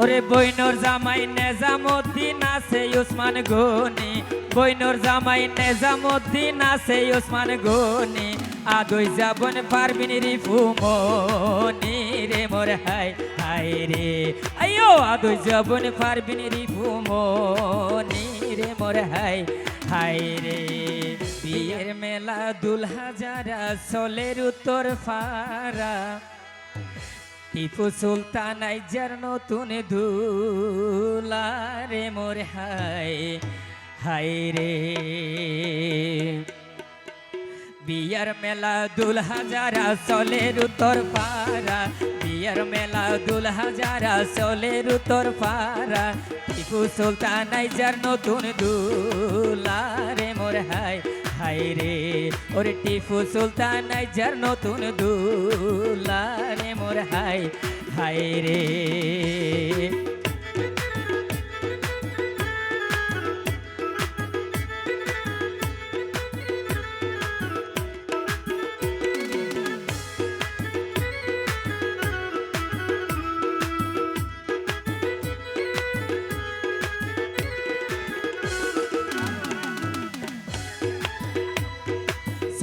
ওরে বইনর জামাই নেজামুদ্দিন আছে উসমান গনি। বইনর জামাই নেজামুদ্দিন আছে উসমান গনি। আদই যাবন পারবিন রিফু মনি রে মোর হাই হাই রে। আইও আদই যাবন পারবিন রিফু মনি রে মোর হাই হাই রে। বিয়ের মেলা দুল হাজারা চলের উত্তর ফারা। টিপু সুলতান আইজার নতুন দুলারে মোর হাই হাই রে। বিয়ার মেলা দুল হাজারা চলের উত্তর পারা বিয়ার মেলা দুল হাজারা চলের উত্তর পারা টিপু সুলতান আইজার নতুন দুলারে মোর হাই হাই রে। ওরে টিপু সুলতান আইজার নতুন দুলারে মোর হাই হাই রে।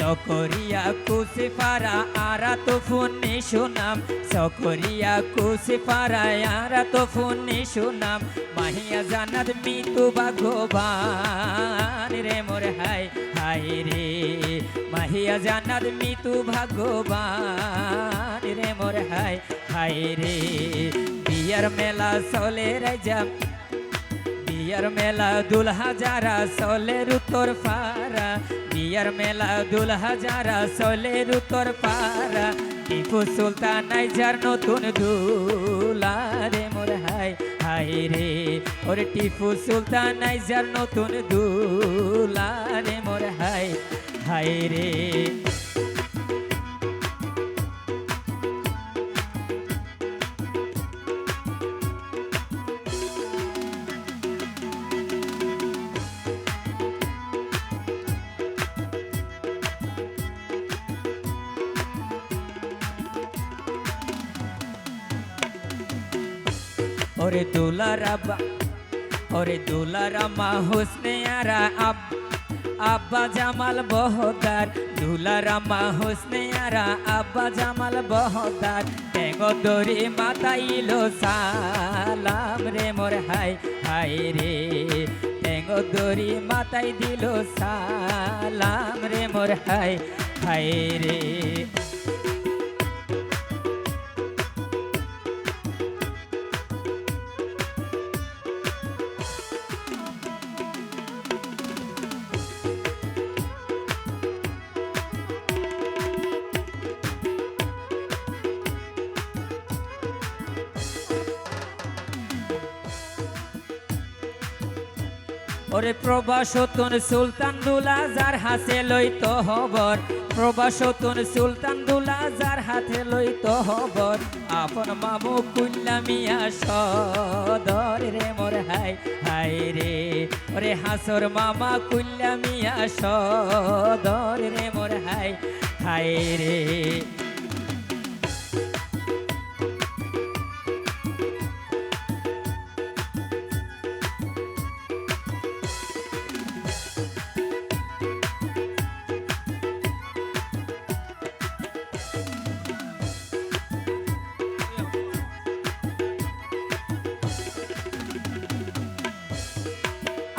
সকরিয়া কুসি পারা আরা তো ফুন্নি শুনাম সকরিয়া কুসি পারা আরা তো ফুন্নি শুনাম মাহিয়া জানাত মিতু ভাগবান রে মোর হাই হাই রে। মাহিয়া জানাত মিতু ভাগবান রে মোর হাই হাই রে। বিয়ার মেলা চলে রাজা বিয়ার মেলা দুল হাজারা চলের উত্তর পারা বিয়ার মেলা দুল হাজারা চলের উত্তর পারা টিপু সুলতান নাইজার নতুন দুলারে মোর হাই হাই রে, ওরে টিপু সুলতান নাইজার নতুন দুলারে মোর হাই হাই রে। ওরে দুলারা বা ওরে দুলারা মা হোসনে আরা আব, আব্বা জামাল বহদার। দুলারা মা হোসনে আরা, আব্বা জামাল বহদার। টেঙ্গো দরি মাতাইলো সালাম রে মোর হাই হাই রে। টেঙ্গো দরি মাতাই দিল সালাম রে মোর হাই হাই রে। ওরে প্রবাসতন সুলতান দুলা যার হাতে লইত হবর। প্রবাসতন সুলতান দুলা যার হাতে লইত হবর। আপন মামু কুল্লা মিয়া সদর রে মোর হাই হাই রে। ওরে হাসর মামা কুল্লা মিয়া সদর রে মোর হাই হাই রে।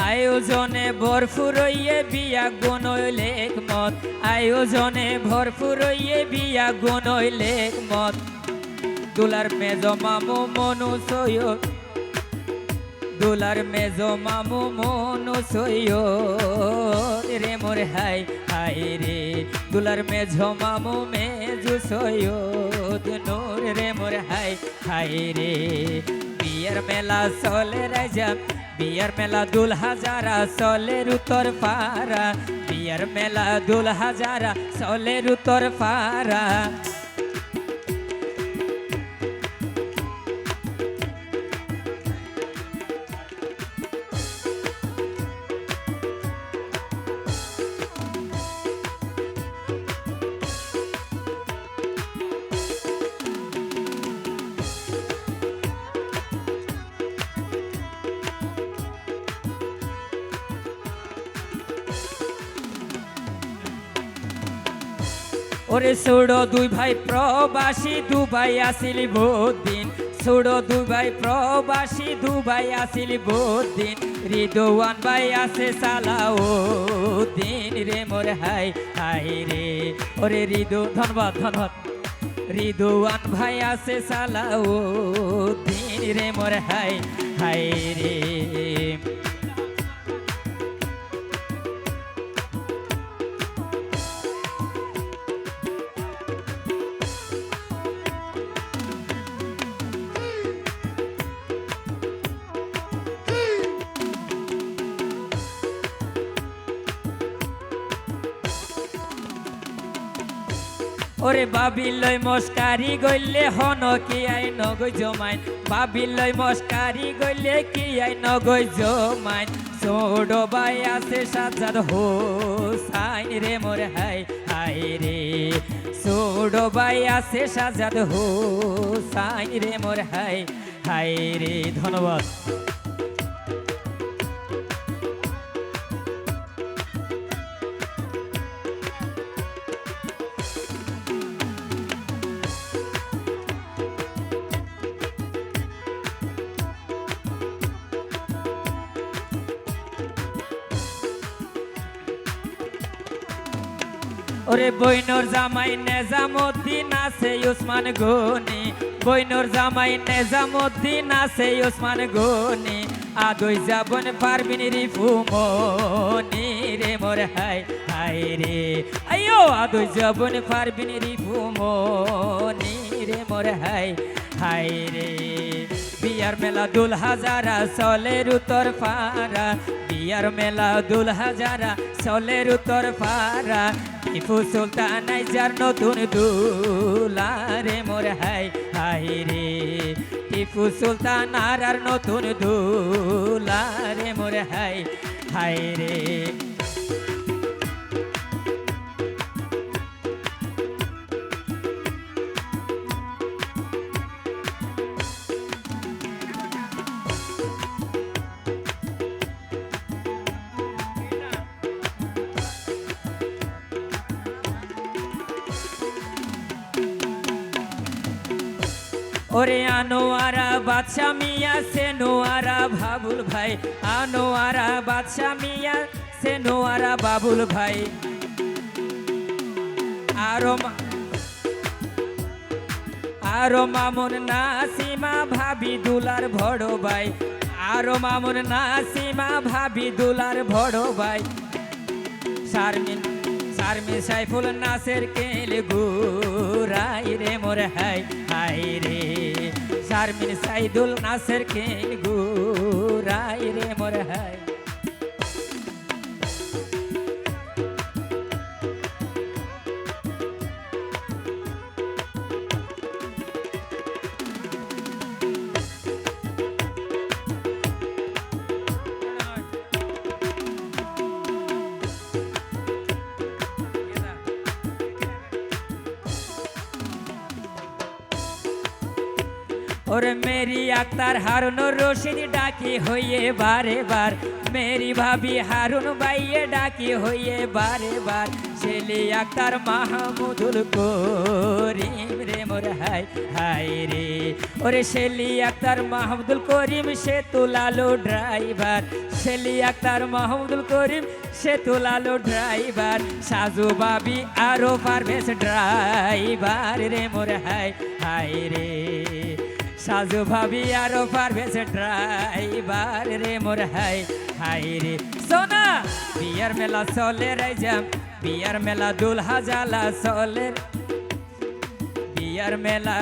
আয়োজনে ভরপুর হইয়ে বিয়া গুনইলেক মত আয়োজনে ভরপুর হইয়ে বিয়া গুনইলেক মত দুলার মেজ মামু মনু সৈয়দ। দুলার মেজ মামু মনু সৈয়দ। রে মোর হাই হাই রে। দুলার মেজ মামু মেজু সৈয়দ। নূর রে মোর হাই হাই রে। বিয়ের মেলা চলে রাজা বিয়ার মেলা দুল হাজারা চলের উত্তর পারা বিয়ার মেলা দুল হাজারা চলের উত্তর পারা ওরে ছোড়ো দুই ভাই প্রবাসী, দুবাই আসিলি দিন ছোড়ো দুই ভাই প্রবাসী, দুবাই আসিলি দিন রিদোয়ান ভাই আছে সালাও দিন রে মোর হাই হাই রে। ওরে রিদু, ধন্যবাদ ধন্যবাদ। রিদুয়ান ভাই আছে সালাও দিন রে মোর হাই হাই রে। ওরে বাবিলই মস্কারি গইলে হন কি আই নগৈ জমাইন? বাবিলই মস্কারি গইলে কি আই নগৈ জমাইন? ছোট বাই আছে সাজাদ হো সাইন রে মোর হাই হাই রে। ছোট বাই আছে সাজাদ হো সাইন রে মোর হাই হাই রে। ধন্যবাদ। ওরে বইনর জামাই নেজামুদ্দিন আছে উসমান গনি। বইনর জামাই নেজামুদ্দিন আছে উসমান গনি। আদই যাবন পারবিন রিফু মনি রে মোর হাই হাই রে। আইও আদই যাবন পারবিন রিফু মনি রে মোর হাই হাই রে। বিয়ার মেলা দুল হাজারা চলের উত্তর পারা বিয়ার মেলা দুল হাজারা সলের উত্তর পারা টিপু সুলতান যার নতুন দুলারে মোর হাই হাই রে। টিপু সুলতান আর নতুন দুলারে মোর হাই হাই রে। ওরে আনোয়ারা বাদশা মিয়া, সে নোয়ারা বাবুল ভাই। আনোয়ারা বাদশা মিয়া, সে নোয়ারা বাবুল ভাই। আরও আরও মামুন নাসিমা, ভাবি দুলার ভড়ো ভাই। আরও মামুন নাসিমা, ভাবি দুলার ভড়ো ভাই। শারমিন শারমিন সাইফুল নাসের কেল গুরাই রে মোর হাই হাই রে। শারমিন সাইদুল নাসের কেল গুরাই ওরে মেরি আক্তার হারুন রশিদ ডাকি হইয়ে বারে বার মেরি ভাবি হারুন বাইয়ে ডাকি হইয়ে বারে বার ছেলে আক্তার মাহমুদুল করিম রে মোর হাই হাই রে ওরে শেলি আক্তার মাহমুদুল করিম সে তুলালো ড্রাইভার শেলি আক্তার মাহমুদুল করিম সে তুলালো ড্রাইভার সাজু বাবি আরও পারভেজ ড্রাইভার রে মোর হাই হাই রে সাজু ভাবি আরও পারবে সে ড্রাইভার রে মোর হাই হাই রে। সোনা, বিয়ার মেলা চলে রাইজাম বিয়ার মেলা দুলহা জালা চলে। বিয়ার মেলা